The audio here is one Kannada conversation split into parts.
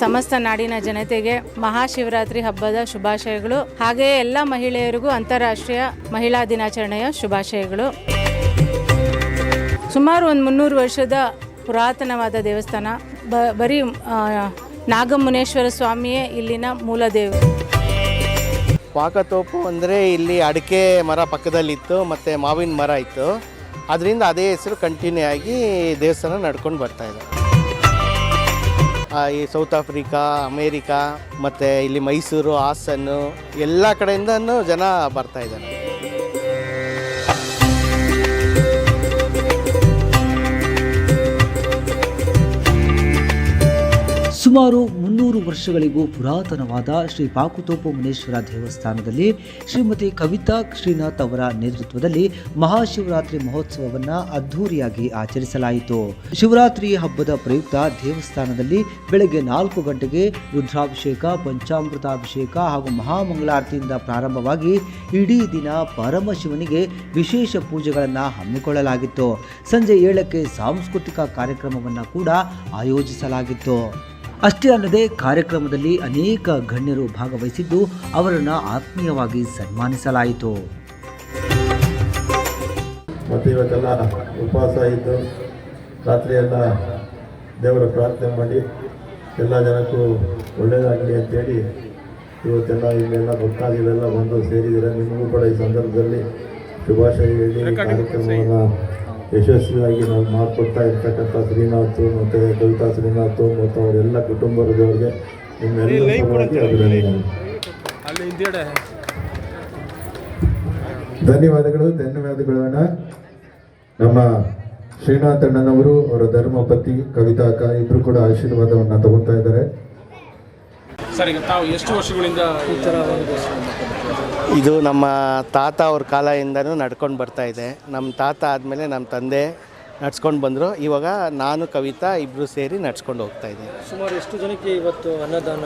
ಸಮಸ್ತ ನಾಡಿನ ಜನತೆಗೆ ಮಹಾಶಿವರಾತ್ರಿ ಹಬ್ಬದ ಶುಭಾಶಯಗಳು. ಹಾಗೆಯೇ ಎಲ್ಲ ಮಹಿಳೆಯರಿಗೂ ಅಂತಾರಾಷ್ಟ್ರೀಯ ಮಹಿಳಾ ದಿನಾಚರಣೆಯ ಶುಭಾಶಯಗಳು. ಸುಮಾರು ಒಂದು ಮುನ್ನೂರು ವರ್ಷದ ಪುರಾತನವಾದ ದೇವಸ್ಥಾನ. ಬ, ಬರೀ ನಾಗಮುನೇಶ್ವರ ಸ್ವಾಮಿಯೇ ಇಲ್ಲಿನ ಮೂಲ ದೇವರು ಪಾಕತೋಪು ಅಂದರೆ ಇಲ್ಲಿ ಅಡಿಕೆ ಮರ ಪಕ್ಕದಲ್ಲಿತ್ತು, ಮತ್ತು ಮಾವಿನ ಮರ ಇತ್ತು. ಅದರಿಂದ ಅದೇ ಹೆಸರು ಕಂಟಿನ್ಯೂ ಆಗಿ ದೇವಸ್ಥಾನ ನಡ್ಕೊಂಡು ಬರ್ತಾಯಿದೆ ಈ ಸೌತ್ ಆಫ್ರಿಕಾ ಅಮೇರಿಕಾ ಮತ್ತು ಇಲ್ಲಿ ಮೈಸೂರು ಹಾಸನ್ನು ಎಲ್ಲ ಕಡೆಯಿಂದನೂ ಜನ ಬರ್ತಾ ಇದ್ದಾರೆ. ಸುಮಾರು ಮುನ್ನೂರು ವರ್ಷಗಳಿಗೂ ಪುರಾತನವಾದ ಶ್ರೀ ಪಾಕುತೋಪು ಮುನೇಶ್ವರ ದೇವಸ್ಥಾನದಲ್ಲಿ ಶ್ರೀಮತಿ ಕವಿತಾ ಶ್ರೀನಾಥ್ ಅವರ ನೇತೃತ್ವದಲ್ಲಿ ಮಹಾಶಿವರಾತ್ರಿ ಮಹೋತ್ಸವವನ್ನು ಅದ್ಧೂರಿಯಾಗಿ ಆಚರಿಸಲಾಯಿತು. ಶಿವರಾತ್ರಿ ಹಬ್ಬದ ಪ್ರಯುಕ್ತ ದೇವಸ್ಥಾನದಲ್ಲಿ ಬೆಳಗ್ಗೆ ನಾಲ್ಕು ಗಂಟೆಗೆ ರುದ್ರಾಭಿಷೇಕ, ಪಂಚಾಮೃತಾಭಿಷೇಕ ಹಾಗೂ ಮಹಾಮಂಗಳಾರತಿಯಿಂದ ಪ್ರಾರಂಭವಾಗಿ ಇಡೀ ದಿನ ಪರಮಶಿವನಿಗೆ ವಿಶೇಷ ಪೂಜೆಗಳನ್ನು ಹಮ್ಮಿಕೊಳ್ಳಲಾಗಿತ್ತು. ಸಂಜೆ ಏಳಕ್ಕೆ ಸಾಂಸ್ಕೃತಿಕ ಕಾರ್ಯಕ್ರಮವನ್ನು ಕೂಡ ಆಯೋಜಿಸಲಾಗಿತ್ತು. ಅಷ್ಟೇ ಅಲ್ಲದೆ ಕಾರ್ಯಕ್ರಮದಲ್ಲಿ ಅನೇಕ ಗಣ್ಯರು ಭಾಗವಹಿಸಿದ್ದು ಅವರನ್ನು ಆತ್ಮೀಯವಾಗಿ ಸನ್ಮಾನಿಸಲಾಯಿತು. ಮತ್ತು ಇವತ್ತೆಲ್ಲ ಉಪವಾಸ ಇದ್ದು ರಾತ್ರಿಯೆಲ್ಲ ದೇವರ ಪ್ರಾರ್ಥನೆ ಮಾಡಿ ಎಲ್ಲ ಜನಕ್ಕೂ ಒಳ್ಳೆಯದಾಗಲಿ ಅಂತೇಳಿ ಇವತ್ತೆಲ್ಲ ಇಲ್ಲೆಲ್ಲ ಭಕ್ತಾದಿಗಳೆಲ್ಲ ಬಂದು ಸೇರಿದ್ದೀರ? ನಿಮಗೂ ಕೂಡ ಈ ಸಂದರ್ಭದಲ್ಲಿ ಶುಭಾಶಯ ಹೇಳಿ ಕಾರ್ಯಕ್ರಮವನ್ನು ಯಶಸ್ವಿಯಾಗಿ ನಾವು ಮಾಡಿಕೊಡ್ತಾ ಇರ್ತಕ್ಕಂಥ ಶ್ರೀನಾಥ್ ಮತ್ತು ಕವಿತಾ ಶ್ರೀನಾಥ್ ಮತ್ತು ಅವರೆಲ್ಲ ಕುಟುಂಬದವ್ರಿಗೆ ಧನ್ಯವಾದಗಳು ಧನ್ಯವಾದಗಳು ಅಣ್ಣ. ನಮ್ಮ ಶ್ರೀನಾಥ್ ಅಣ್ಣನವರು ಅವರ ಧರ್ಮಪತಿ ಕವಿತಾ ಅಕ್ಕ ಇಬ್ರು ಕೂಡ ಆಶೀರ್ವಾದವನ್ನು ತಗೋತಾ ಇದ್ದಾರೆ. ಸರ್ ಈಗ ತಾವು ಎಷ್ಟು ವರ್ಷಗಳಿಂದ ಈ ಥರ ಒಂದು ಇದು ನಮ್ಮ ತಾತ ಅವ್ರ ಕಾಲದಿಂದನೂ ನಡ್ಕೊಂಡು ಬರ್ತಾ ಇದೆ. ನಮ್ಮ ತಾತ ಆದಮೇಲೆ ನಮ್ಮ ತಂದೆ ನಡ್ಸ್ಕೊಂಡು ಬಂದರು. ಇವಾಗ ನಾನು ಕವಿತಾ ಇಬ್ಬರು ಸೇರಿ ನಡ್ಸ್ಕೊಂಡು ಹೋಗ್ತಾ ಇದ್ದೀವಿ ಸುಮಾರು ಎಷ್ಟು ಜನಕ್ಕೆ ಇವತ್ತು ಅನ್ನದಾನ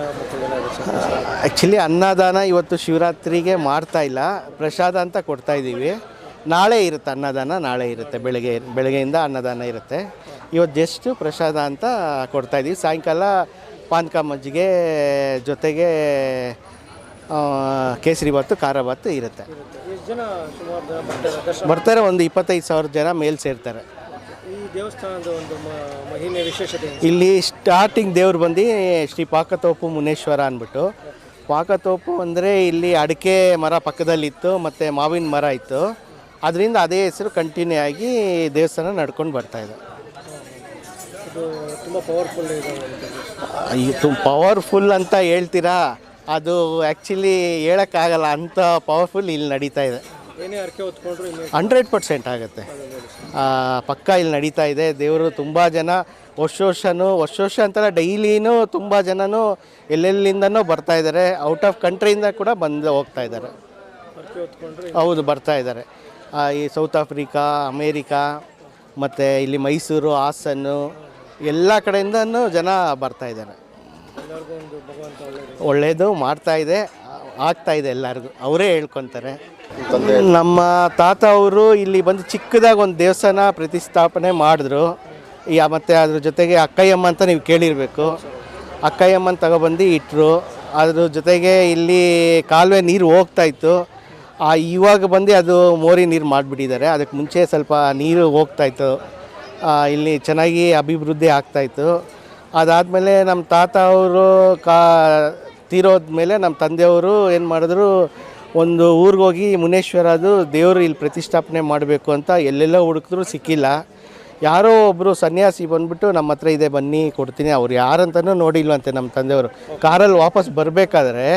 ಆ್ಯಕ್ಚುಲಿ ಅನ್ನದಾನ ಇವತ್ತು ಶಿವರಾತ್ರಿಗೆ ಮಾಡ್ತಾ ಇಲ್ಲ. ಪ್ರಸಾದ ಅಂತ ಕೊಡ್ತಾ ಇದ್ದೀವಿ. ನಾಳೆ ಇರುತ್ತೆ ಅನ್ನದಾನ ನಾಳೆ ಇರುತ್ತೆ. ಬೆಳಗ್ಗೆ ಬೆಳಗ್ಗೆಯಿಂದ ಅನ್ನದಾನ ಇರುತ್ತೆ. ಇವತ್ತು ಜಸ್ಟ್ ಪ್ರಸಾದ ಅಂತ ಕೊಡ್ತಾ ಇದ್ದೀವಿ. ಸಾಯಂಕಾಲ ಪಾನಕ ಮಜ್ಜಿಗೆ ಜೊತೆಗೆ ಕೇಸರಿ ಭಾತು ಖಾರ ಭಾತು ಇರುತ್ತೆ. ಜನ ಸುಮಾರು ಬರ್ತಾರೆ? ಒಂದು ಇಪ್ಪತ್ತೈದು ಸಾವಿರ ಜನ ಮೇಲ್ ಸೇರ್ತಾರೆ. ಈ ದೇವಸ್ಥಾನದ ಒಂದು ಮ- ಮಹಿಮೆ ವಿಶೇಷತೆ ಇಲ್ಲಿ ಸ್ಟಾರ್ಟಿಂಗ್ ದೇವ್ರು ಬಂದು ಶ್ರೀ ಪಾಕತೋಪು ಮುನೇಶ್ವರ ಅಂದ್ಬಿಟ್ಟು. ಪಾಕತೋಪು ಅಂದರೆ ಇಲ್ಲಿ ಅಡಿಕೆ ಮರ ಪಕ್ಕದಲ್ಲಿತ್ತು ಮತ್ತು ಮಾವಿನ ಮರ ಇತ್ತು. ಅದರಿಂದ ಅದೇ ಹೆಸರು ಕಂಟಿನ್ಯೂ ಆಗಿ ದೇವಸ್ಥಾನ ನಡ್ಕೊಂಡು ಬರ್ತಾ ಇದೆ. ಇದು ತುಂಬ ಪವರ್ಫುಲ್ ಇದೆ ಅಂತ. ಇದು ಪವರ್ಫುಲ್ ಅಂತ ಹೇಳ್ತೀರಾ? ಅದು ಆ್ಯಕ್ಚುಲಿ ಹೇಳೋಕ್ಕಾಗಲ್ಲ ಅಂಥ ಪವರ್ಫುಲ್ ಇಲ್ಲಿ ನಡೀತಾ ಇದೆ. ಹಂಡ್ರೆಡ್ ಪರ್ಸೆಂಟ್ ಆಗುತ್ತೆ. ಪಕ್ಕ ಇಲ್ಲಿ ನಡೀತಾ ಇದೆ ದೇವರು ತುಂಬ ಜನ ವರ್ಷ ವರ್ಷನೂ ವರ್ಷ ವರ್ಷ ಅಂತಲ್ಲ ಡೈಲಿನೂ ತುಂಬ ಜನನೂ ಎಲ್ಲೆಲ್ಲಿಂದನೂ ಬರ್ತಾ ಇದ್ದಾರೆ ಔಟ್ ಆಫ್ ಕಂಟ್ರಿಯಿಂದ ಕೂಡ ಬಂದು ಹೋಗ್ತಾ ಇದ್ದಾರೆ ಹೌದು ಬರ್ತಾ ಇದ್ದಾರೆ ಈ ಸೌತ್ ಆಫ್ರಿಕಾ ಅಮೇರಿಕಾ ಮತ್ತು ಇಲ್ಲಿ ಮೈಸೂರು ಹಾಸನ್ನು ಎಲ್ಲ ಕಡೆಯಿಂದನೂ ಜನ ಬರ್ತಾ ಇದ್ದಾರೆ ಒಳ್ಳೆಯದು. ಮಾಡ್ತಾ ಇದೆ ಆಗ್ತಾ ಇದೆ ಎಲ್ಲರಿಗೂ. ಅವರೇ ಹೇಳ್ಕೊತಾರೆ. ನಮ್ಮ ತಾತ ಅವರು ಇಲ್ಲಿ ಬಂದು ಚಿಕ್ಕದಾಗಿ ಒಂದು ದೇವಸ್ಥಾನ ಪ್ರತಿಷ್ಠಾಪನೆ ಮಾಡಿದ್ರು. ಯಾ ಮತ್ತು ಅದ್ರ ಜೊತೆಗೆ ಅಕ್ಕಯ್ಯಮ್ಮ ಅಂತ ನೀವು ಕೇಳಿರಬೇಕು. ಅಕ್ಕಯ್ಯಮ್ಮನ ತಗೊಬಂದು ಇಟ್ಟರು ಅದ್ರ ಜೊತೆಗೆ ಇಲ್ಲಿ ಕಾಲುವೆ ನೀರು ಹೋಗ್ತಾ ಇತ್ತು. ಆ ಇವಾಗ ಬಂದು ಅದು ಮೋರಿ ನೀರು ಮಾಡಿಬಿಟ್ಟಿದ್ದಾರೆ. ಅದಕ್ಕೆ ಮುಂಚೆ ಸ್ವಲ್ಪ ನೀರು ಹೋಗ್ತಾ ಇತ್ತು. ಇಲ್ಲಿ ಚೆನ್ನಾಗಿ ಅಭಿವೃದ್ಧಿ ಆಗ್ತಾಯಿತ್ತು ಅದಾದಮೇಲೆ ನಮ್ಮ ತಾತ ಅವರು ಕಾ ತೀರೋದ್ಮೇಲೆ ನಮ್ಮ ತಂದೆಯವರು ಏನು ಮಾಡಿದ್ರು, ಒಂದು ಊರಿಗೆ ಹೋಗಿ ಮುನೇಶ್ವರದು ದೇವರು ಇಲ್ಲಿ ಪ್ರತಿಷ್ಠಾಪನೆ ಮಾಡಬೇಕು ಅಂತ ಎಲ್ಲೆಲ್ಲ ಹುಡುಕಿದ್ರು ಸಿಕ್ಕಿಲ್ಲ. ಯಾರೋ ಒಬ್ಬರು ಸನ್ಯಾಸಿ ಬಂದ್ಬಿಟ್ಟು ನಮ್ಮ ಹತ್ರ ಇದೆ, ಬನ್ನಿ ಕೊಡ್ತೀನಿ, ಅವ್ರು ಯಾರಂತನೂ ನೋಡಿಲ್ವಂತೆ ನಮ್ಮ ತಂದೆಯವರು. ಕಾರಲ್ಲಿ ವಾಪಸ್ ಬರಬೇಕಾದ್ರೆ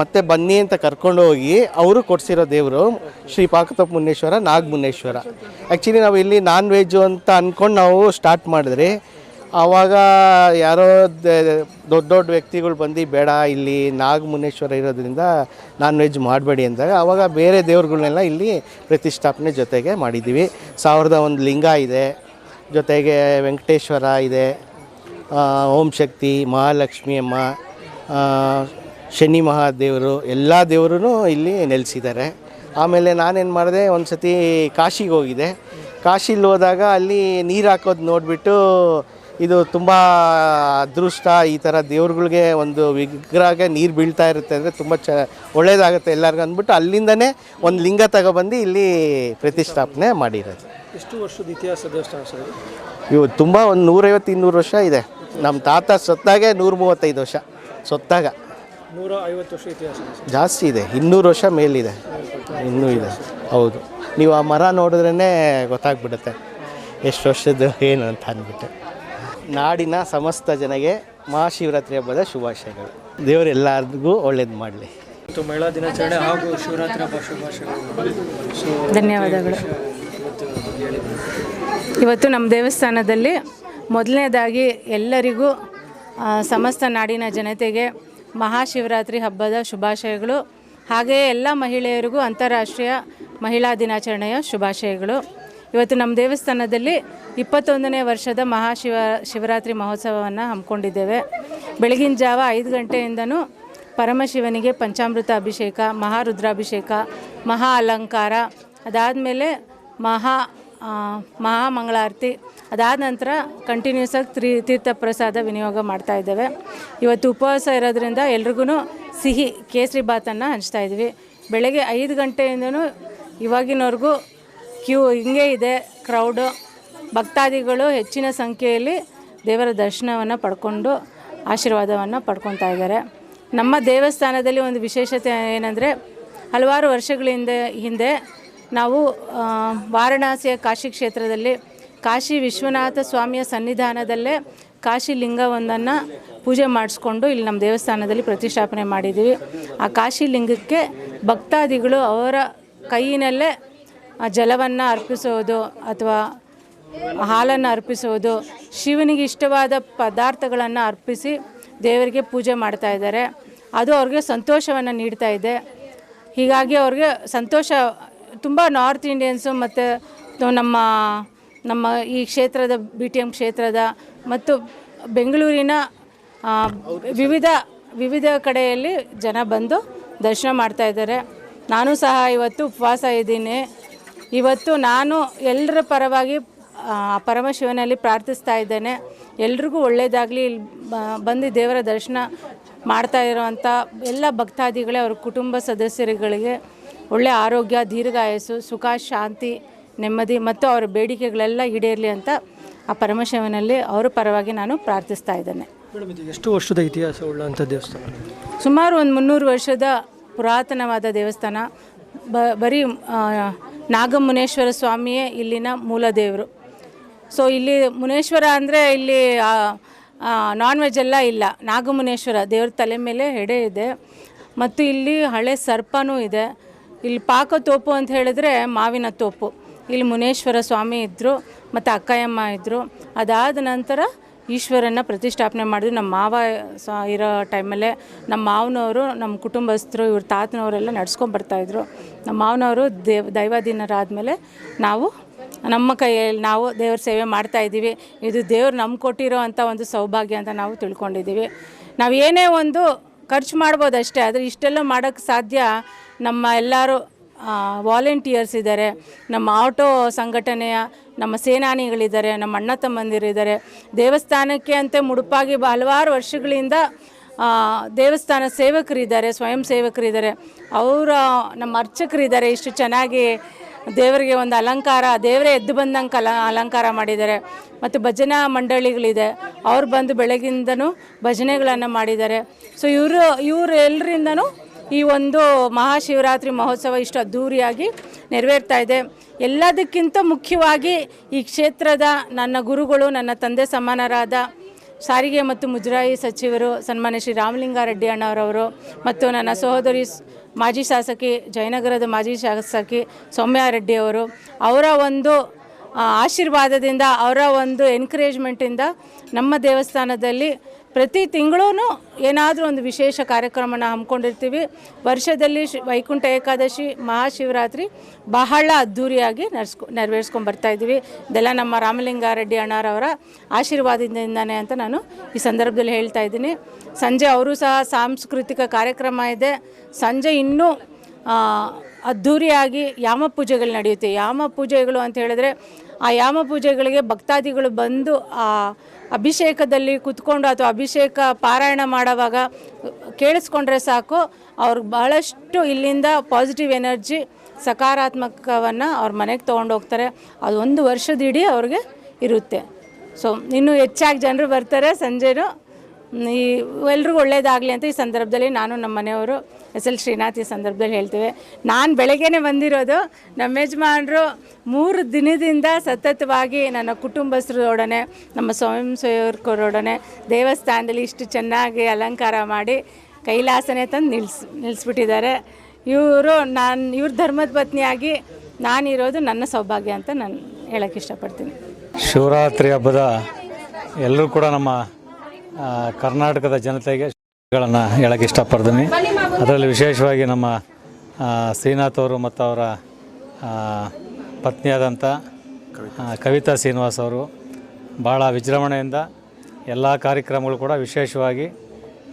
ಮತ್ತೆ ಬನ್ನಿ ಅಂತ ಕರ್ಕೊಂಡು ಹೋಗಿ ಅವರು ಕೊಡ್ಸಿರೋ ದೇವರು ಶ್ರೀ ಪಾಕತಪ್ಪ ಮುನ್ನೇಶ್ವರ ನಾಗ ಮುನೇಶ್ವರ ಆ್ಯಕ್ಚುಲಿ ನಾವು ಇಲ್ಲಿ ನಾನ್ ವೆಜ್ಜು ಅಂತ ಅಂದ್ಕೊಂಡು ನಾವು ಸ್ಟಾರ್ಟ್ ಮಾಡಿದ್ರಿ. ಆವಾಗ ಯಾರೋ ದೊಡ್ಡ ದೊಡ್ಡ ವ್ಯಕ್ತಿಗಳು ಬಂದು, ಬೇಡ, ಇಲ್ಲಿ ನಾಗಮುನೇಶ್ವರ ಇರೋದ್ರಿಂದ ನಾನ್ ವೆಜ್ ಮಾಡಬೇಡಿ ಅಂದಾಗ, ಆವಾಗ ಬೇರೆ ದೇವ್ರುಗಳನ್ನೆಲ್ಲ ಇಲ್ಲಿ ಪ್ರತಿಷ್ಠಾಪನೆ ಜೊತೆಗೆ ಮಾಡಿದ್ದೀವಿ. ಸಾವಿರದ ಒಂದು ಲಿಂಗ ಇದೆ, ಜೊತೆಗೆ ವೆಂಕಟೇಶ್ವರ ಇದೆ ಓಂ ಶಕ್ತಿ, ಮಹಾಲಕ್ಷ್ಮಿ ಅಮ್ಮ ಶನಿ ಮಹಾದೇವರು, ಎಲ್ಲ ದೇವ್ರೂ ಇಲ್ಲಿ ನೆಲೆಸಿದ್ದಾರೆ. ಆಮೇಲೆ ನಾನೇನು ಮಾಡಿದೆ ಒಂದು ಸತಿ ಕಾಶಿಗೆ ಹೋಗಿದ್ದೆ. ಕಾಶಿಲಿ ಹೋದಾಗ ಅಲ್ಲಿ ನೀರು ಹಾಕೋದು ನೋಡಿಬಿಟ್ಟು ಇದು ತುಂಬ ಅದೃಷ್ಟ. ಈ ಥರ ದೇವ್ರುಗಳಿಗೆ ಒಂದು ವಿಗ್ರಹಕ್ಕೆ ನೀರು ಬೀಳ್ತಾ ಇರುತ್ತೆ ಅಂದರೆ ತುಂಬ ಚ ಒಳ್ಳೇದಾಗುತ್ತೆ ಎಲ್ಲರಿಗೂ ಅಂದ್ಬಿಟ್ಟು ಅಲ್ಲಿಂದನೇ ಒಂದು ಲಿಂಗ ತಗೊಬಂದು ಇಲ್ಲಿ ಪ್ರತಿಷ್ಠಾಪನೆ ಮಾಡಿರೋದು. ಎಷ್ಟು ವರ್ಷದ ಇತಿಹಾಸ ದೇವಸ್ಥಾನ ಸರ್? ಇವು ತುಂಬ ಒಂದು ನೂರೈವತ್ತು ಇನ್ನೂರು ವರ್ಷ ಇದೆ. ನಮ್ಮ ತಾತ ಸತ್ತಾಗೆ ನೂರ ಮೂವತ್ತೈದು ವರ್ಷ ಸತ್ತಾಗ. ನೂರ ಐವತ್ತು ವರ್ಷ ಇತಿಹಾಸ ಜಾಸ್ತಿ ಇದೆ ಇನ್ನೂರು ವರ್ಷ ಮೇಲಿದೆ. ಇನ್ನೂ ಇದೆ. ಹೌದು. ನೀವು ಆ ಮರ ನೋಡಿದ್ರೇ ಗೊತ್ತಾಗ್ಬಿಡುತ್ತೆ. ಎಷ್ಟು ವರ್ಷದ್ದು ಏನು ಅಂತ ಅಂದ್ಬಿಟ್ಟು. ನಾಡಿನ ಸಮಸ್ತ ಜನಗೆ ಮಹಾಶಿವರಾತ್ರಿ ಹಬ್ಬದ ಶುಭಾಶಯಗಳು. ದೇವರೆಲ್ಲರಿಗೂ ಒಳ್ಳೇದು ಮಾಡಲಿ. ಮತ್ತು ಮಹಿಳಾ ದಿನಾಚರಣೆ ಹಾಗೂ ಶಿವರಾತ್ರಿ ಹಬ್ಬ ಶುಭಾಶಯಗಳು. ಸೊ ಧನ್ಯವಾದಗಳು. ಇವತ್ತು ನಮ್ಮ ದೇವಸ್ಥಾನದಲ್ಲಿ ಮೊದಲನೇದಾಗಿ ಎಲ್ಲರಿಗೂ ಆ, ಸಮಸ್ತ ನಾಡಿನ ಜನತೆಗೆ ಮಹಾಶಿವರಾತ್ರಿ ಹಬ್ಬದ ಶುಭಾಶಯಗಳು. ಹಾಗೆಯೇ ಎಲ್ಲ ಮಹಿಳೆಯರಿಗೂ ಅಂತಾರಾಷ್ಟ್ರೀಯ ಮಹಿಳಾ ದಿನಾಚರಣೆಯ ಶುಭಾಶಯಗಳು. ಇವತ್ತು ನಮ್ಮ ದೇವಸ್ಥಾನದಲ್ಲಿ ಇಪ್ಪತ್ತೊಂದನೇ ವರ್ಷದ ಮಹಾಶಿವ ಶಿವರಾತ್ರಿ ಮಹೋತ್ಸವವನ್ನು ಹಮ್ಮಿಕೊಂಡಿದ್ದೇವೆ. ಬೆಳಗಿನ ಜಾವ ಐದು ಗಂಟೆಯಿಂದನೂ ಪರಮಶಿವನಿಗೆ ಪಂಚಾಮೃತ ಅಭಿಷೇಕ ಮಹಾರುದ್ರಾಭಿಷೇಕ ಮಹಾ ಅಲಂಕಾರ, ಅದಾದಮೇಲೆ ಮಹಾ ಮಹಾಮಂಗಳಾರತಿ ಅದಾದ ನಂತರ ಕಂಟಿನ್ಯೂಸ್ ಆಗಿ ತ್ರೀ, ತೀರ್ಥ ಪ್ರಸಾದ ವಿನಿಯೋಗ ಮಾಡ್ತಾ ಇದ್ದೇವೆ. ಇವತ್ತು ಉಪವಾಸ ಇರೋದ್ರಿಂದ ಎಲ್ರಿಗೂ ಸಿಹಿ, ಕೇಸರಿ ಬಾತನ್ನು ಹಂಚ್ತಾ ಇದ್ವಿ. ಬೆಳಗ್ಗೆ ಐದು ಗಂಟೆಯಿಂದನೂ ಇವಾಗಿನವರೆಗೂ ಕ್ಯೂ ಹಿಂಗೆ ಇದೆ ಕ್ರೌಡು ಭಕ್ತಾದಿಗಳು ಹೆಚ್ಚಿನ ಸಂಖ್ಯೆಯಲ್ಲಿ ದೇವರ ದರ್ಶನವನ್ನು ಪಡ್ಕೊಂಡು, ಆಶೀರ್ವಾದವನ್ನು ಪಡ್ಕೊತಾ ಇದ್ದಾರೆ. ನಮ್ಮ ದೇವಸ್ಥಾನದಲ್ಲಿ ಒಂದು ವಿಶೇಷತೆ ಏನಂದರೆ, ಹಲವಾರು ವರ್ಷಗಳಿಂದ ಹಿಂದೆ ನಾವು ವಾರಣಾಸಿಯ ಕಾಶಿ ಕ್ಷೇತ್ರದಲ್ಲಿ ಕಾಶಿ ವಿಶ್ವನಾಥ ಸ್ವಾಮಿಯ ಸನ್ನಿಧಾನದಲ್ಲೇ ಕಾಶಿ ಲಿಂಗವೊಂದನ್ನು ಪೂಜೆ ಮಾಡಿಸ್ಕೊಂಡು ಇಲ್ಲಿ ನಮ್ಮ ದೇವಸ್ಥಾನದಲ್ಲಿ ಪ್ರತಿಷ್ಠಾಪನೆ ಮಾಡಿದ್ದೀವಿ. ಆ ಕಾಶಿ ಲಿಂಗಕ್ಕೆ ಭಕ್ತಾದಿಗಳು ಅವರ ಕೈಯಿನಲ್ಲೇ ಜಲವನ್ನು ಅರ್ಪಿಸೋದು ಅಥವಾ ಹಾಲನ್ನು ಅರ್ಪಿಸೋದು, ಶಿವನಿಗೆ ಇಷ್ಟವಾದ ಪದಾರ್ಥಗಳನ್ನು ಅರ್ಪಿಸಿ ದೇವರಿಗೆ ಪೂಜೆ ಮಾಡ್ತಾ ಇದ್ದಾರೆ. ಅದು ಅವ್ರಿಗೆ ಸಂತೋಷವನ್ನು ನೀಡ್ತಾ ಇದೆ. ಹೀಗಾಗಿ ಅವ್ರಿಗೆ ಸಂತೋಷ, ತುಂಬ ನಾರ್ತ್ ಇಂಡಿಯನ್ಸು ಮತ್ತು ನಮ್ಮ ನಮ್ಮ ಈ ಕ್ಷೇತ್ರದ ಬಿ ಟಿ ಎಂ ಕ್ಷೇತ್ರದ ಮತ್ತು ಬೆಂಗಳೂರಿನ ವಿವಿಧ ವಿವಿಧ ಕಡೆಯಲ್ಲಿ ಜನ ಬಂದು ದರ್ಶನ ಮಾಡ್ತಾ ಇದ್ದಾರೆ. ನಾನು ಸಹ ಇವತ್ತು ಉಪವಾಸ ಇದ್ದೀನಿ. ಇವತ್ತು ನಾನು ಎಲ್ಲರ ಪರವಾಗಿ ಆ, ಪರಮಶಿವನಲ್ಲಿ ಪ್ರಾರ್ಥಿಸ್ತಾ ಇದ್ದೇನೆ. ಎಲ್ರಿಗೂ ಒಳ್ಳೆಯದಾಗಲಿ ಇಲ್ಲಿ ಬಂದು ದೇವರ ದರ್ಶನ ಮಾಡ್ತಾ ಇರೋವಂಥ ಎಲ್ಲ ಭಕ್ತಾದಿಗಳೇ ಅವ್ರ ಕುಟುಂಬ ಸದಸ್ಯರುಗಳಿಗೆ ಒಳ್ಳೆಯ ಆರೋಗ್ಯ ದೀರ್ಘಾಯಸ್ಸು ಸುಖ ಶಾಂತಿ ನೆಮ್ಮದಿ ಮತ್ತು ಅವರ ಬೇಡಿಕೆಗಳೆಲ್ಲ ಈಡೇರಲಿ ಅಂತ ಆ ಪರಮಶಿವನಲ್ಲಿ ಅವರ ಪರವಾಗಿ ನಾನು ಪ್ರಾರ್ಥಿಸ್ತಾ ಇದ್ದೇನೆ. ಇದು ಎಷ್ಟು ವರ್ಷದ ಇತಿಹಾಸ ಉಳ್ಳಂಥ ದೇವಸ್ಥಾನ? ಸುಮಾರು ಒಂದು ಮುನ್ನೂರು ವರ್ಷದ ಪುರಾತನವಾದ ದೇವಸ್ಥಾನ. ಬ ಬರೀ ನಾಗಮುನೇಶ್ವರ ಸ್ವಾಮಿಯೇ ಇಲ್ಲಿನ ಮೂಲ ದೇವರು ಸೊ ಇಲ್ಲಿ ಮುನೇಶ್ವರ ಅಂದರೆ ಇಲ್ಲಿ ನಾನ್ ವೆಜ್ ಎಲ್ಲ ಇಲ್ಲ. ನಾಗಮುನೇಶ್ವರ ದೇವ್ರ ತಲೆ ಮೇಲೆ ಹೆಡೆ ಇದೆ. ಮತ್ತು ಇಲ್ಲಿ ಹಳೆ ಸರ್ಪನೂ ಇದೆ. ಇಲ್ಲಿ ಪಾಕ ತೋಪು ಅಂತ ಹೇಳಿದ್ರೆ ಮಾವಿನ ತೋಪು. ಇಲ್ಲಿ ಮುನೇಶ್ವರ ಸ್ವಾಮಿ ಇದ್ದರು ಮತ್ತು ಅಕ್ಕಯ್ಯಮ್ಮ ಇದ್ದರು ಅದಾದ ನಂತರ ಈಶ್ವರನ ಪ್ರತಿಷ್ಠಾಪನೆ ಮಾಡಿದ್ರು. ನಮ್ಮ ಮಾವ ಸ ಇರೋ ಟೈಮಲ್ಲೇ ನಮ್ಮ ಮಾವನವರು, ನಮ್ಮ ಕುಟುಂಬಸ್ಥರು, ಇವ್ರ ತಾತನವರೆಲ್ಲ ನಡ್ಸ್ಕೊಂಬರ್ತಾಯಿದ್ರು ನಮ್ಮ ಮಾವನವರು ದೇವ್, ದೈವಾಧೀನರಾದಮೇಲೆ ನಾವು ನಮ್ಮ ಕೈಯಲ್ಲಿ ನಾವು ದೇವ್ರ ಸೇವೆ ಮಾಡ್ತಾಯಿದ್ದೀವಿ ಇದು ದೇವ್ರು ನಮ್ಗೆ ಕೊಟ್ಟಿರೋ ಅಂಥ ಒಂದು ಸೌಭಾಗ್ಯ ಅಂತ ನಾವು ತಿಳ್ಕೊಂಡಿದ್ದೀವಿ. ನಾವು ಏನೇ ಒಂದು ಖರ್ಚು ಮಾಡ್ಬೋದು ಅಷ್ಟೇ ಆದರೆ ಇಷ್ಟೆಲ್ಲ ಮಾಡೋಕ್ಕೆ ಸಾಧ್ಯ ನಮ್ಮ ಎಲ್ಲರೂ ವಾಲಂಟಿಯರ್ಸ್ ಇದ್ದಾರೆ ನಮ್ಮ ಆಟೋ ಸಂಘಟನೆಯ ನಮ್ಮ ಸೇನಾನಿಗಳಿದ್ದಾರೆ ನಮ್ಮ ಅಣ್ಣ ತಮ್ಮಂದಿರಿದ್ದಾರೆ ದೇವಸ್ಥಾನಕ್ಕೆ ಅಂತೆ ಮುಡುಪಾಗಿ ಹಲವಾರು ವರ್ಷಗಳಿಂದ ದೇವಸ್ಥಾನ ಸೇವಕರಿದ್ದಾರೆ ಸ್ವಯಂ ಸೇವಕರಿದ್ದಾರೆ ಅವರ, ನಮ್ಮ ಅರ್ಚಕರಿದ್ದಾರೆ ಇಷ್ಟು ಚೆನ್ನಾಗಿ ದೇವರಿಗೆ ಒಂದು ಅಲಂಕಾರ, ದೇವರೇ ಎದ್ದು ಬಂದಂಗೆ ಅಲ, ಅಲಂಕಾರ ಮಾಡಿದ್ದಾರೆ ಮತ್ತು ಭಜನಾ ಮಂಡಳಿಗಳಿದೆ, ಅವ್ರು ಬಂದು ಬೆಳಗಿಂದನೂ ಭಜನೆಗಳನ್ನು ಮಾಡಿದ್ದಾರೆ ಸೊ ಇವರು ಇವರು ಎಲ್ಲರಿಂದನೂ ಈ ಒಂದು ಮಹಾಶಿವರಾತ್ರಿ ಮಹೋತ್ಸವ ಇಷ್ಟು ಅದ್ಧೂರಿಯಾಗಿ ನೆರವೇರ್ತಾ ಇದೆ. ಎಲ್ಲದಕ್ಕಿಂತ ಮುಖ್ಯವಾಗಿ ಈ ಕ್ಷೇತ್ರದ ನನ್ನ ಗುರುಗಳು, ನನ್ನ ತಂದೆ ಸಮಾನರಾದ ಸಾರಿಗೆ ಮತ್ತು ಮುಜರಾಯಿ ಸಚಿವರು ಸನ್ಮಾನ್ಯ ಶ್ರೀ ರಾಮಲಿಂಗಾರೆಡ್ಡಿ ಅಣ್ಣವರವರು ಮತ್ತು ನನ್ನ ಸಹೋದರಿ ಮಾಜಿ ಶಾಸಕಿ, ಜಯನಗರದ ಮಾಜಿ ಶಾಸಕಿ ಸೌಮ್ಯಾರೆಡ್ಡಿ ಅವರು, ಅವರ ಒಂದು ಆಶೀರ್ವಾದದಿಂದ, ಅವರ ಒಂದು ಎನ್ಕರೇಜ್ಮೆಂಟಿಂದ ನಮ್ಮ ದೇವಸ್ಥಾನದಲ್ಲಿ ಪ್ರತಿ ತಿಂಗಳೂ ಏನಾದರೂ ಒಂದು ವಿಶೇಷ ಕಾರ್ಯಕ್ರಮನ ಹಮ್ಮಿಕೊಂಡಿರ್ತೀವಿ. ವರ್ಷದಲ್ಲಿ ವೈಕುಂಠ ಏಕಾದಶಿ, ಮಹಾಶಿವರಾತ್ರಿ ಬಹಳ ಅದ್ಧೂರಿಯಾಗಿ ನಡ್ಸ್ಕೊ, ನೆರವೇರಿಸ್ಕೊಂಡು ಬರ್ತಾ ಇದ್ದೀವಿ. ಇದೆಲ್ಲ ನಮ್ಮ ರಾಮಲಿಂಗಾರೆಡ್ಡಿ ಅಣ್ಣಾರವರ ಆಶೀರ್ವಾದದಿಂದನೇ ಅಂತ ನಾನು ಈ ಸಂದರ್ಭದಲ್ಲಿ ಹೇಳ್ತಾ ಇದ್ದೀನಿ. ಸಂಜೆ ಅವರು ಸಹ ಸಾಂಸ್ಕೃತಿಕ ಕಾರ್ಯಕ್ರಮ ಇದೆ. ಸಂಜೆ ಇನ್ನೂ ಅದ್ಧೂರಿಯಾಗಿ ಯಾಮ ಪೂಜೆಗಳು ನಡೆಯುತ್ತೆ. ಯಾಮ ಪೂಜೆಗಳು ಅಂತ ಹೇಳಿದ್ರೆ ಆ ಯಾಮ ಪೂಜೆಗಳಿಗೆ ಭಕ್ತಾದಿಗಳು ಬಂದು ಆ ಅಭಿಷೇಕದಲ್ಲಿ ಕುತ್ಕೊಂಡು ಅಥವಾ ಅಭಿಷೇಕ ಪಾರಾಯಣ ಮಾಡುವಾಗ ಕೇಳಿಸ್ಕೊಂಡ್ರೆ ಸಾಕು. ಅವ್ರಿಗೆ ಬಹಳಷ್ಟು ಇಲ್ಲಿಂದ ಪಾಸಿಟಿವ್ ಎನರ್ಜಿ ಸಕಾರಾತ್ಮಕವನ್ನು ಅವ್ರ ಮನೆಗೆ ತೊಗೊಂಡು ಹೋಗ್ತಾರೆ. ಅದು ಒಂದು ವರ್ಷದಿಡೀ ಅವ್ರಿಗೆ ಇರುತ್ತೆ. ಸೊ ಇನ್ನೂ ಹೆಚ್ಚಾಗಿ ಜನರು ಬರ್ತಾರೆ, ಸಂಜೆನೂ ಈ ಎಲ್ರಿಗೂ ಒಳ್ಳೇದಾಗಲಿ ಅಂತ ಈ ಸಂದರ್ಭದಲ್ಲಿ ನಾನು ನಮ್ಮ ಮನೆಯವರು ಎಸ್ ಎಲ್ ಶ್ರೀನಾಥ್ ಈ ಸಂದರ್ಭದಲ್ಲಿ ಹೇಳ್ತೇವೆ. ನಾನು ಬೆಳಗ್ಗೆನೇ ಬಂದಿರೋದು, ನಮ್ಮ ಯಜಮಾನರು ಮೂರು ದಿನದಿಂದ ಸತತವಾಗಿ ನನ್ನ ಕುಟುಂಬಸ್ಥರೊಡನೆ, ನಮ್ಮ ಸ್ವಯಂ ಸೇವಕರೊಡನೆ ದೇವಸ್ಥಾನದಲ್ಲಿ ಇಷ್ಟು ಚೆನ್ನಾಗಿ ಅಲಂಕಾರ ಮಾಡಿ ಕೈಲಾಸನೆ ತಂದು ನಿಲ್ಸ್ ನಿಲ್ಲಿಸ್ಬಿಟ್ಟಿದ್ದಾರೆ ಇವರು ನಾನು, ಇವ್ರ ಧರ್ಮದ ಪತ್ನಿಯಾಗಿ ನಾನಿರೋದು ನನ್ನ ಸೌಭಾಗ್ಯ ಅಂತ ನಾನು ಹೇಳೋಕ್ಕೆ ಇಷ್ಟಪಡ್ತೀನಿ. ಶಿವರಾತ್ರಿ ಹಬ್ಬದ ಎಲ್ಲರೂ ಕೂಡ ನಮ್ಮ ಕರ್ನಾಟಕದ ಜನತೆಗೆ ಹೇಳಕ್ಕೆ ಇಷ್ಟಪಡ್ತೀನಿ. ಅದರಲ್ಲಿ ವಿಶೇಷವಾಗಿ ನಮ್ಮ ಶ್ರೀನಾಥ್ ಅವರು ಮತ್ತು ಅವರ ಪತ್ನಿಯಾದಂಥ ಕವಿತಾ. ಶ್ರೀನಿವಾಸ್ ಅವರು ಭಾಳ ವಿಜೃಂಭಣೆಯಿಂದ ಎಲ್ಲ ಕಾರ್ಯಕ್ರಮಗಳು ಕೂಡ ವಿಶೇಷವಾಗಿ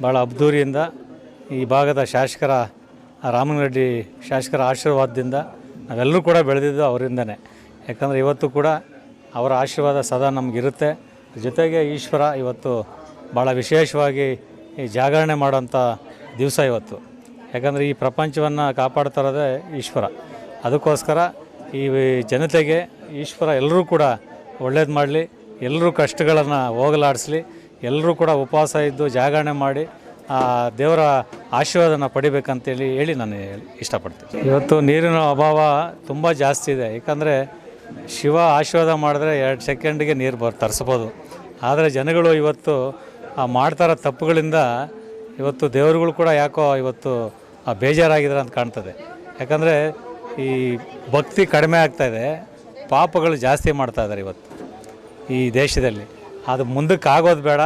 ಭಾಳ ಅಬ್ದೂರಿಯಿಂದ ಈ ಭಾಗದ ಶಾಸಕರ ರಾಮನರೆಡ್ಡಿ ಶಾಸಕರ ಆಶೀರ್ವಾದದಿಂದ ನಾವೆಲ್ಲರೂ ಕೂಡ ಬೆಳೆದಿದ್ದು ಅವರಿಂದನೇ. ಯಾಕಂದರೆ ಇವತ್ತು ಕೂಡ ಅವರ ಆಶೀರ್ವಾದ ಸದಾ ನಮಗಿರುತ್ತೆ. ಜೊತೆಗೆ ಈಶ್ವರ ಇವತ್ತು ಭಾಳ ವಿಶೇಷವಾಗಿ ಈ ಜಾಗರಣೆ ಮಾಡೋಂಥ ದಿವಸ ಇವತ್ತು. ಯಾಕಂದರೆ ಈ ಪ್ರಪಂಚವನ್ನು ಕಾಪಾಡ್ತಾ ಇರೋದೇ ಈಶ್ವರ. ಅದಕ್ಕೋಸ್ಕರ ಈ ಜನತೆಗೆ ಈಶ್ವರ ಎಲ್ಲರೂ ಕೂಡ ಒಳ್ಳೇದು ಮಾಡಲಿ, ಎಲ್ಲರೂ ಕಷ್ಟಗಳನ್ನು ಹೋಗಲಾಡಿಸ್ಲಿ, ಎಲ್ಲರೂ ಕೂಡ ಉಪವಾಸ ಇದ್ದು ಜಾಗರಣೆ ಮಾಡಿ ಆ ದೇವರ ಆಶೀರ್ವಾದನ ಪಡಿಬೇಕಂತೇಳಿ ಹೇಳಿ ನಾನು ಇಷ್ಟಪಡ್ತೀನಿ. ಇವತ್ತು ನೀರಿನ ಅಭಾವ ತುಂಬ ಜಾಸ್ತಿ ಇದೆ. ಯಾಕಂದರೆ ಶಿವ ಆಶೀರ್ವಾದ ಮಾಡಿದ್ರೆ ಎರಡು ಸೆಕೆಂಡಿಗೆ ನೀರು ಬರ್, ತರಿಸ್ಬೋದು. ಆದರೆ ಜನಗಳು ಇವತ್ತು ಆ ಮಾಡ್ತಾರೋ ತಪ್ಪುಗಳಿಂದ ಇವತ್ತು ದೇವರುಗಳು ಕೂಡ ಯಾಕೋ ಇವತ್ತು ಬೇಜಾರಾಗಿದ್ದಾರೆ ಅಂತ ಕಾಣ್ತದೆ. ಯಾಕಂದರೆ ಈ ಭಕ್ತಿ ಕಡಿಮೆ ಆಗ್ತಾಯಿದೆ ಪಾಪಗಳು ಜಾಸ್ತಿ ಮಾಡ್ತಾ ಇದ್ದಾರೆ ಇವತ್ತು ಈ ದೇಶದಲ್ಲಿ. ಅದು ಮುಂದಕ್ಕೆ ಆಗೋದು ಬೇಡ.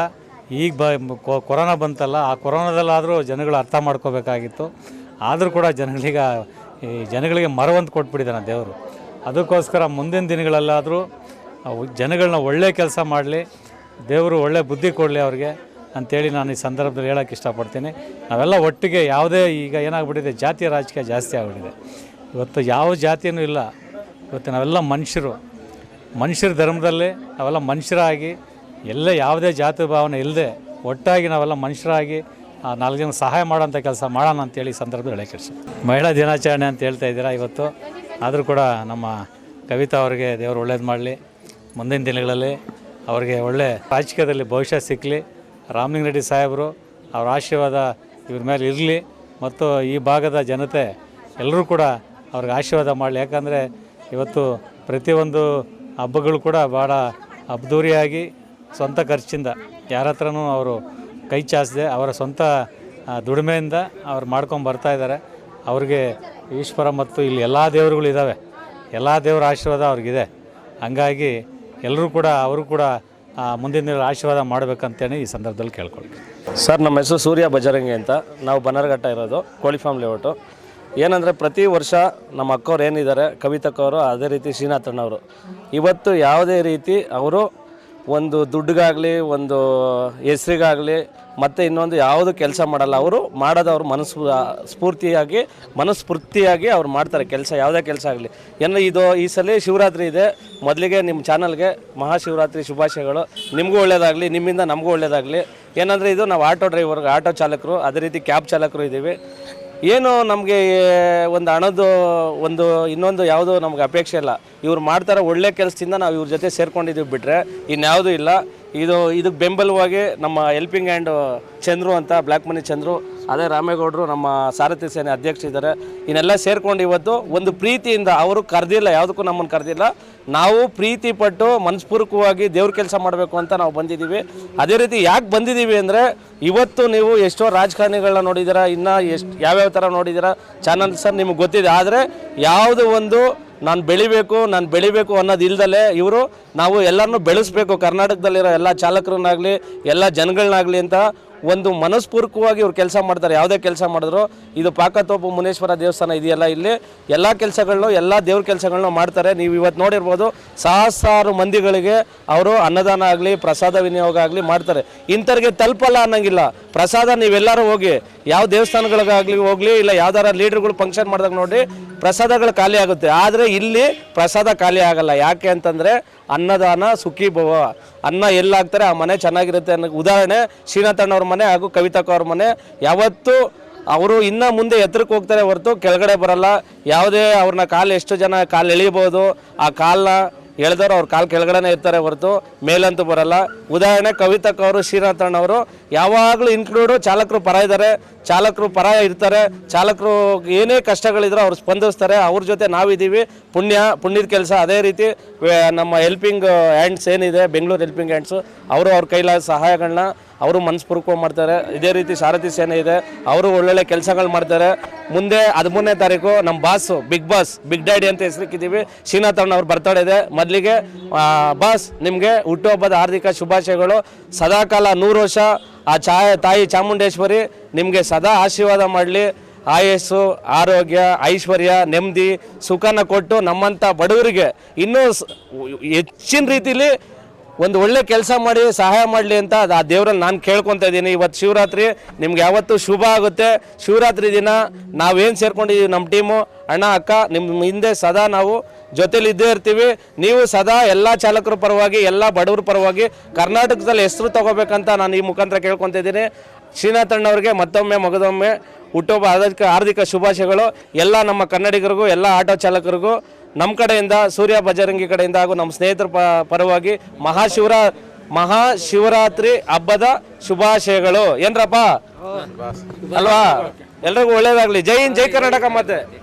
ಈಗ ಬ ಕೊರೋನಾ ಬಂತಲ್ಲ, ಆ ಕೊರೋನಾದಲ್ಲಾದರೂ ಜನಗಳು ಅರ್ಥ ಮಾಡ್ಕೋಬೇಕಾಗಿತ್ತು. ಆದರೂ ಕೂಡ ಜನಗಳೀಗ ಈ ಜನಗಳಿಗೆ ಮರವಂತ ಕೊಟ್ಬಿಟ್ಟಿದ್ದಾನೆ ದೇವರು. ಅದಕ್ಕೋಸ್ಕರ ಮುಂದಿನ ದಿನಗಳಲ್ಲಾದರೂ ಜನಗಳನ್ನ ಒಳ್ಳೆ ಕೆಲಸ ಮಾಡಲಿ, ದೇವರು ಒಳ್ಳೆ ಬುದ್ಧಿ ಕೊಡಲಿ ಅವ್ರಿಗೆ. ಅಂಥೇಳಿ ನಾನು ಈ ಸಂದರ್ಭದಲ್ಲಿ ಹೇಳೋಕ್ಕೆ ಇಷ್ಟಪಡ್ತೀನಿ. ನಾವೆಲ್ಲ ಒಟ್ಟಿಗೆ ಯಾವುದೇ ಈಗ ಏನಾಗ್ಬಿಟ್ಟಿದೆ, ಜಾತಿಯ ರಾಜಕೀಯ ಜಾಸ್ತಿ ಆಗಿಬಿಟ್ಟಿದೆ. ಇವತ್ತು ಯಾವ ಜಾತಿಯೂ ಇಲ್ಲ. ಇವತ್ತು ನಾವೆಲ್ಲ ಮನುಷ್ಯರು. ಮನುಷ್ಯರ ಧರ್ಮದಲ್ಲಿ ನಾವೆಲ್ಲ ಮನುಷ್ಯರಾಗಿ, ಎಲ್ಲ ಯಾವುದೇ ಜಾತಿ ಭಾವನೆ ಇಲ್ಲದೆ ಒಟ್ಟಾಗಿ ನಾವೆಲ್ಲ ಮನುಷ್ಯರಾಗಿ ನಾಲ್ಕು ಜನ ಸಹಾಯ ಮಾಡೋಂಥ ಕೆಲಸ ಮಾಡೋಣ ಅಂತೇಳಿ ಈ ಸಂದರ್ಭದಲ್ಲಿ ಹೇಳಕ್ಕೆ ಇಷ್ಟ ಮಹಿಳಾ ದಿನಾಚರಣೆ ಅಂತ ಹೇಳ್ತಾ ಇದ್ದೀರಾ ಇವತ್ತು? ಆದರೂ ಕೂಡ ನಮ್ಮ ಕವಿತಾ ಅವರಿಗೆ ದೇವರು ಒಳ್ಳೇದು ಮಾಡಲಿ. ಮುಂದಿನ ದಿನಗಳಲ್ಲಿ ಅವರಿಗೆ ಒಳ್ಳೆ ರಾಜಕೀಯದಲ್ಲಿ ಭವಿಷ್ಯ ಸಿಕ್ಕಲಿ. ರಾಮಲಿಂಗ ರೆಡ್ಡಿ ಸಾಹೇಬರು, ಅವರ ಆಶೀರ್ವಾದ ಇವ್ರ ಮೇಲೆ ಇರಲಿ. ಮತ್ತು ಈ ಭಾಗದ ಜನತೆ ಎಲ್ಲರೂ ಕೂಡ ಅವ್ರಿಗೆ ಆಶೀರ್ವಾದ ಮಾಡಲಿ. ಯಾಕಂದರೆ ಇವತ್ತು ಪ್ರತಿಯೊಂದು ಹಬ್ಬಗಳು ಕೂಡ ಭಾಳ ಅಬ್ದೂರಿಯಾಗಿ ಸ್ವಂತ ಖರ್ಚಿಂದ, ಯಾರ ಹತ್ರನೂ ಅವರು ಕೈ ಚಾಚದೆ ಅವರ ಸ್ವಂತ ದುಡಿಮೆಯಿಂದ ಅವ್ರು ಮಾಡ್ಕೊಂಡು ಬರ್ತಾ ಇದ್ದಾರೆ. ಅವ್ರಿಗೆ ಈಶ್ವರ ಮತ್ತು ಇಲ್ಲಿ ಎಲ್ಲ ದೇವರುಗಳಿದ್ದಾವೆ ಎಲ್ಲ ದೇವರ ಆಶೀರ್ವಾದ ಅವ್ರಿಗಿದೆ. ಹಂಗಾಗಿ ಎಲ್ಲರೂ ಕೂಡ, ಅವರು ಕೂಡ ಮುಂದಿನ ದಿನ ಆಶೀರ್ವಾದ ಮಾಡಬೇಕಂತೇಳಿ ಈ ಸಂದರ್ಭದಲ್ಲಿ ಕೇಳ್ಕೊಳ್ತೀನಿ ಸರ್, ನಮ್ಮ ಹೆಸರು ಸೂರ್ಯ ಬಜರಂಗಿ ಅಂತ. ನಾವು ಬನ್ನರ್ಘಟ್ಟ ಇರೋದು, ಕೋಳಿ ಫಾರ್ಮ್ ಲೇಔಟು ಏನಂದರೆ ಪ್ರತಿ ವರ್ಷ ನಮ್ಮ ಅಕ್ಕವ್ರು ಏನಿದ್ದಾರೆ ಕವಿತಕ್ಕವರು ಅದೇ ರೀತಿ ಶ್ರೀನಾಥಣ್ಣವರು. ಇವತ್ತು ಯಾವುದೇ ರೀತಿ ಅವರು ಒಂದು ದುಡ್ಡಿಗಾಗಲಿ, ಒಂದು ಹೆಸರಿಗಾಗಲಿ, ಮತ್ತು ಇನ್ನೊಂದು ಯಾವುದು ಕೆಲಸ ಮಾಡಲ್ಲ. ಅವರು ಮಾಡೋದು ಅವ್ರ ಮನಸ್ಸು ಸ್ಫೂರ್ತಿಯಾಗಿ, ಮನಸ್ಫೂರ್ತಿಯಾಗಿ ಅವ್ರು ಮಾಡ್ತಾರೆ ಕೆಲಸ, ಯಾವುದೇ ಕೆಲಸ ಆಗಲಿ. ಏನು ಇದು, ಈ ಸಲ ಶಿವರಾತ್ರಿ ಇದೆ. ಮೊದಲಿಗೆ ನಿಮ್ಮ ಚಾನಲ್ಗೆ ಮಹಾಶಿವರಾತ್ರಿ ಶುಭಾಶಯಗಳು. ನಿಮಗೂ ಒಳ್ಳೆಯದಾಗಲಿ ನಿಮ್ಮಿಂದ ನಮಗೂ ಒಳ್ಳೆಯದಾಗಲಿ ಏನಂದರೆ ಇದು, ನಾವು ಆಟೋ ಡ್ರೈವರ್ಗೆ, ಆಟೋ ಚಾಲಕರು, ಅದೇ ರೀತಿ ಕ್ಯಾಬ್ ಚಾಲಕರು ಇದ್ದೀವಿ ಏನು ನಮಗೆ ಒಂದು ಹಣದ್ದು, ಒಂದು ಇನ್ನೊಂದು ಯಾವುದು ನಮ್ಗೆ ಅಪೇಕ್ಷೆ ಇಲ್ಲ. ಇವ್ರು ಮಾಡ್ತಾರೆ ಒಳ್ಳೆ ಕೆಲಸದಿಂದ ನಾವು ಇವ್ರ ಜೊತೆ ಸೇರ್ಕೊಂಡಿದ್ದೀವಿ ಬಿಟ್ಟರೆ ಇನ್ಯಾವುದೂ ಇಲ್ಲ. ಇದು ಇದಕ್ಕೆ ಬೆಂಬಲವಾಗಿ ನಮ್ಮ ಹೆಲ್ಪಿಂಗ್ ಆ್ಯಂಡ್ ಚಂದ್ರು ಅಂತ ಬ್ಲ್ಯಾಕ್ ಮನಿ ಚಂದ್ರು, ಅದೇ ರಾಮೇಗೌಡರು ನಮ್ಮ ಸಾರಥಿ ಸೇನೆ ಅಧ್ಯಕ್ಷ ಇದ್ದಾರೆ. ಇನ್ನೆಲ್ಲ ಸೇರ್ಕೊಂಡು ಇವತ್ತು ಒಂದು ಪ್ರೀತಿಯಿಂದ ಅವರು ಕರೆದಿಲ್ಲ, ಯಾವುದಕ್ಕೂ ನಮ್ಮನ್ನು ಕರೆದಿಲ್ಲ. ನಾವು ಪ್ರೀತಿ ಪಟ್ಟು ಮನಸ್ಪೂರ್ವಕವಾಗಿ ದೇವ್ರ ಕೆಲಸ ಮಾಡಬೇಕು ಅಂತ ನಾವು ಬಂದಿದ್ದೀವಿ. ಅದೇ ರೀತಿ ಯಾಕೆ ಬಂದಿದ್ದೀವಿ ಅಂದರೆ ಇವತ್ತು ನೀವು ಎಷ್ಟೋ ರಾಜಕಾರಣಿಗಳನ್ನ ನೋಡಿದ್ದೀರಾ, ಇನ್ನು ಎಷ್ಟು ಯಾವ್ಯಾವ ಥರ ನೋಡಿದ್ದೀರಾ ಚಾನಲ್ ಸರ್ ನಿಮಗೆ ಗೊತ್ತಿದೆ. ಆದರೆ ಯಾವುದು ಒಂದು ನಾನು ಬೆಳಿಬೇಕು ನಾನು ಬೆಳಿಬೇಕು ಅನ್ನೋದು ಇಲ್ದಲೇ ಇವರು ನಾವು ಎಲ್ಲರನ್ನೂ ಬೆಳೆಸ್ಬೇಕು. ಕರ್ನಾಟಕದಲ್ಲಿರೋ ಎಲ್ಲ ಚಾಲಕರನ್ನಾಗಲಿ, ಎಲ್ಲ ಜನಗಳನ್ನಾಗಲಿ ಅಂತ ಒಂದು ಮನಸ್ಪೂರ್ವಕವಾಗಿ ಇವ್ರು ಕೆಲಸ ಮಾಡ್ತಾರೆ, ಯಾವುದೇ ಕೆಲಸ ಮಾಡಿದ್ರು, ಇದು ಪಾಕತೋಪು ಮುನೇಶ್ವರ ದೇವಸ್ಥಾನ ಇದೆಯಲ್ಲ ಇಲ್ಲಿ, ಎಲ್ಲ ಕೆಲಸಗಳನ್ನೂ, ಎಲ್ಲ ದೇವ್ರ ಕೆಲಸಗಳನ್ನ ಮಾಡ್ತಾರೆ. ನೀವು ಇವತ್ತು ನೋಡಿರ್ಬೋದು ಸಹಸ್ರಾರು ಮಂದಿಗಳಿಗೆ ಅವರು ಅನ್ನದಾನ ಆಗಲಿ, ಪ್ರಸಾದ ವಿನಿಯೋಗ ಆಗಲಿ ಮಾಡ್ತಾರೆ. ಇಂಥವ್ರಿಗೆ ತಲುಪಲ್ಲ ಅನ್ನೋಂಗಿಲ್ಲ. ಪ್ರಸಾದ ನೀವೆಲ್ಲರೂ ಹೋಗಿ, ಯಾವ ದೇವಸ್ಥಾನಗಳಿಗಾಗಲಿ ಹೋಗಲಿ, ಇಲ್ಲ ಯಾವ್ದಾರ ಲೀಡರ್ಗಳು ಫಂಕ್ಷನ್ ಮಾಡಿದಾಗ ನೋಡಿ, ಪ್ರಸಾದಗಳು ಖಾಲಿ ಆಗುತ್ತೆ. ಆದರೆ ಇಲ್ಲಿ ಪ್ರಸಾದ ಖಾಲಿ ಆಗಲ್ಲ. ಯಾಕೆ ಅಂತಂದರೆ, ಅನ್ನದಾನ ಸುಖಿ ಭವ ಅನ್ನ ಎಲ್ಲಾಗ್ತಾರೆ, ಆ ಮನೆ ಚೆನ್ನಾಗಿರುತ್ತೆ ಅನ್ನೋ ಉದಾಹರಣೆ ಶ್ರೀನಾಥಣ್ಣವ್ರ ಮನೆ ಹಾಗೂ ಕವಿತಾಕ ಅವ್ರ ಮನೆ. ಯಾವತ್ತೂ ಅವರು ಇನ್ನು ಮುಂದೆ ಎತ್ತರಕ್ಕೆ ಹೋಗ್ತಾರೆ ಹೊರತು ಕೆಳಗಡೆ ಬರಲ್ಲ. ಯಾವುದೇ ಅವ್ರನ್ನ ಕಾಲು ಎಷ್ಟು ಜನ ಕಾಲು ಎಳಿಬೋದು, ಆ ಕಾಲನ್ನ ಎಳೆದವ್ರು ಅವ್ರ ಕಾಲು ಕೆಳಗಡೆನೇ ಇರ್ತಾರೆ ಹೊರತು, ಮೇಲಂತೂ ಬರಲ್ಲ. ಉದಾಹರಣೆ ಕವಿತಕ್ಕ ಅವರು ಶ್ರೀನಾಥಣ್ಣ ಅವರು. ಯಾವಾಗಲೂ ಇನ್ಕ್ಲೂಡು ಚಾಲಕರು ಪರ ಇದ್ದಾರೆ ಚಾಲಕರು ಪರ ಇರ್ತಾರೆ. ಚಾಲಕರು ಏನೇ ಕಷ್ಟಗಳಿದ್ರು ಅವ್ರು ಸ್ಪಂದಿಸ್ತಾರೆ. ಅವ್ರ ಜೊತೆ ನಾವಿದ್ದೀವಿ ಪುಣ್ಯ, ಪುಣ್ಯದ ಕೆಲಸ ಅದೇ ರೀತಿ. ನಮ್ಮ ಹೆಲ್ಪಿಂಗ್ ಹ್ಯಾಂಡ್ಸ್ ಏನಿದೆ, ಬೆಂಗಳೂರು ಹೆಲ್ಪಿಂಗ್ ಹ್ಯಾಂಡ್ಸು ಅವರು ಅವ್ರ ಕೈಲಾದ ಸಹಾಯಗಳನ್ನ ಅವರು ಮನಸ್ಪೂರ್ವಕವಾಗಿ ಮಾಡ್ತಾರೆ. ಇದೇ ರೀತಿ ಸಾರಥಿ ಸೇನೆ ಇದೆ. ಅವರು ಒಳ್ಳೊಳ್ಳೆ ಕೆಲಸಗಳು ಮಾಡ್ತಾರೆ. ಮುಂದೆ ಹದಿಮೂರನೇ ತಾರೀಕು ನಮ್ಮ boss big boss big daddy ಅಂತ ಹೆಸರಿಕ್ಕಿದ್ದೀವಿ. ಶ್ರೀನಾಥ್ ಅವ್ರು ಬರ್ತಡೇ ಇದೆ. ಮೊದಲಿಗೆ ಬಾಸ್ ನಿಮಗೆ ಹುಟ್ಟುಹಬ್ಬದ ಹಾರ್ದಿಕ ಶುಭಾಶಯಗಳು. ಸದಾಕಾಲ ನೂರು ವರ್ಷ, ಆ ಚಾ ತಾಯಿ ಚಾಮುಂಡೇಶ್ವರಿ ನಿಮಗೆ ಸದಾ ಆಶೀರ್ವಾದ ಮಾಡಲಿ. ಆಯಸ್ಸು, ಆರೋಗ್ಯ, ಐಶ್ವರ್ಯ, ನೆಮ್ಮದಿ, ಸುಖನ ಕೊಟ್ಟು ನಮ್ಮಂಥ ಬಡವರಿಗೆ ಇನ್ನೂ ಹೆಚ್ಚಿನ ರೀತಿಲಿ ಒಂದು ಒಳ್ಳೆ ಕೆಲಸ ಮಾಡಿ, ಸಹಾಯ ಮಾಡಲಿ ಅಂತ ಆ ದೇವ್ರಲ್ಲಿ ನಾನು ಕೇಳ್ಕೊತಾ ಇದ್ದೀನಿ. ಇವತ್ತು ಶಿವರಾತ್ರಿ, ನಿಮ್ಗೆ ಯಾವತ್ತೂ ಶುಭ ಆಗುತ್ತೆ. ಶಿವರಾತ್ರಿ ದಿನ ನಾವೇನು ಸೇರ್ಕೊಂಡಿದ್ದೀವಿ ನಮ್ಮ ಟೀಮು? ಅಣ್ಣ, ಅಕ್ಕ ನಿಮ್ಮ ಹಿಂದೆ ಸದಾ ನಾವು ಜೊತೇಲಿ ಇದ್ದೇ ಇರ್ತೀವಿ. ನೀವು ಸದಾ ಎಲ್ಲ ಚಾಲಕರ ಪರವಾಗಿ, ಎಲ್ಲ ಬಡವರ ಪರವಾಗಿ ಕರ್ನಾಟಕದಲ್ಲಿ ಹೆಸರು ತಗೋಬೇಕಂತ ನಾನು ಈ ಮುಖಾಂತರ ಕೇಳ್ಕೊತಾ ಇದ್ದೀನಿ. ಶ್ರೀನಾಥಣ್ಣವ್ರಿಗೆ ಮತ್ತೊಮ್ಮೆ, ಮಗದೊಮ್ಮೆ ಹುಟ್ಟೊಬ್ಬ ಆರ್ಥಿಕ ಹಾರ್ದಿಕ ಶುಭಾಶಯಗಳು. ಎಲ್ಲ ನಮ್ಮ ಕನ್ನಡಿಗರಿಗೂ, ಎಲ್ಲ ಆಟೋ ಚಾಲಕರಿಗೂ ನಮ್ಮ ಕಡೆಯಿಂದ, ಸೂರ್ಯ ಬಜರಂಗಿ ಕಡೆಯಿಂದ ಹಾಗೂ ನಮ್ಮ ಸ್ನೇಹಿತರ ಪರವಾಗಿ ಮಹಾಶಿವರ, ಮಹಾಶಿವರಾತ್ರಿ ಹಬ್ಬದ ಶುಭಾಶಯಗಳು. ಏನ್ರಪ್ಪ? ಅಲ್ವಾ? ಎಲ್ರಿಗೂ ಒಳ್ಳೇದಾಗ್ಲಿ. ಜೈ ಜೈ ಕರ್ನಾಟಕ ಮತ್ತೆ.